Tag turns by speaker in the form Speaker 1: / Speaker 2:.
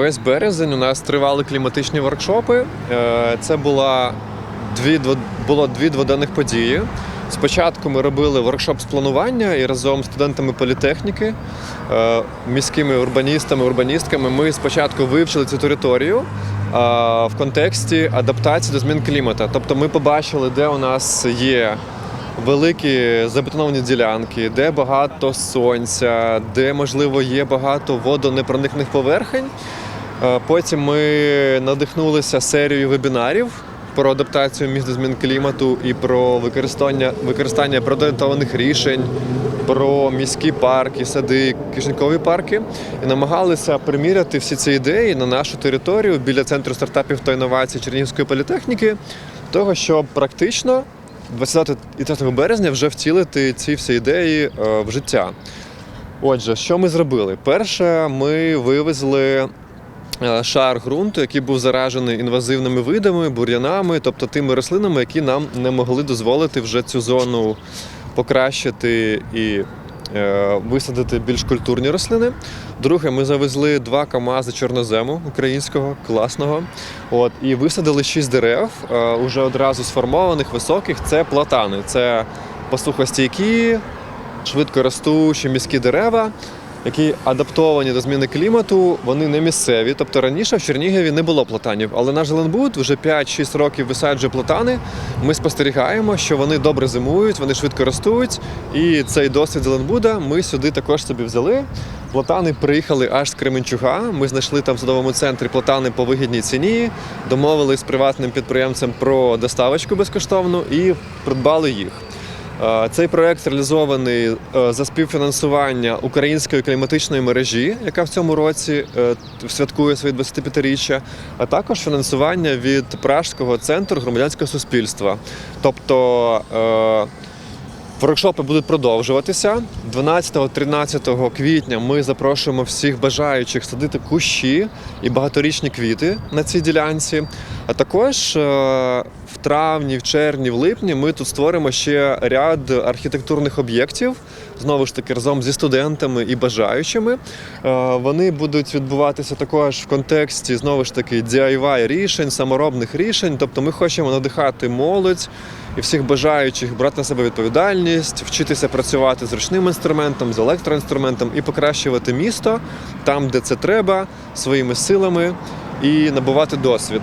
Speaker 1: Весь березень у нас тривали кліматичні воркшопи. Е, Це була дві було дві дводенних події. Спочатку ми робили воркшоп з планування і разом з студентами політехніки, е, міськими урбаністами, урбаністками. Ми спочатку вивчили цю територію е, в контексті адаптації до змін клімату. Тобто ми побачили, де у нас є великі забетоновані ділянки, де багато сонця, де можливо є багато водонепроникних поверхень. Е, Потім ми надихнулися серією вебінарів про адаптацію міст до змін клімату і про використання використання продуктованих рішень, про міські парки, сади, кишенькові парки і намагалися приміряти всі ці ідеї на нашу територію біля центру стартапів та інновацій Чернігівської політехніки, того, щоб практично 20 і 30 березня вже втілити ці всі ідеї е, в життя. Отже, що ми зробили? Перше, ми вивезли шар ґрунту, який був заражений інвазивними видами, бур'янами, тобто тими рослинами, які нам не могли дозволити вже цю зону покращити і е, висадити більш культурні рослини. Друге, ми завезли два КАМАЗи чорнозему українського, класного. От, і висадили шість дерев, е, уже одразу сформованих, високих. Це платани. Це посухостійкі, швидко ростучі міські дерева, які адаптовані до зміни клімату, вони не місцеві. Тобто раніше в Чернігові не було платанів, але наш Зеленбуд вже 5-6 років висаджує платани. Ми спостерігаємо, що вони добре зимують, вони швидко ростуть. І цей досвід Зеленбуда ми сюди також собі взяли. Платани приїхали аж з Кременчуга. Ми знайшли там в садовому центрі платани по вигідній ціні, домовились з приватним підприємцем про доставочку безкоштовну і придбали їх. Е, Цей проект реалізований е, за співфінансування української кліматичної мережі, яка в цьому році е, святкує свої 25-річчя, а також фінансування від Пражського центру громадянського суспільства. Тобто Воркшопи будуть продовжуватися. 12-13 квітня ми запрошуємо всіх бажаючих садити кущі і багаторічні квіти на цій ділянці. А також е, в травні, в червні, в липні ми тут створимо ще ряд архітектурних об'єктів, знову ж таки, разом зі студентами і бажаючими. Е, Вони будуть відбуватися також в контексті знову ж таки DIY рішень, саморобних рішень. Тобто ми хочемо надихати молодь і всіх бажаючих брати на себе відповідальність, вчитися працювати з ручним інструментом, з електроінструментом і покращувати місто там, де це треба, своїми силами і набувати досвід.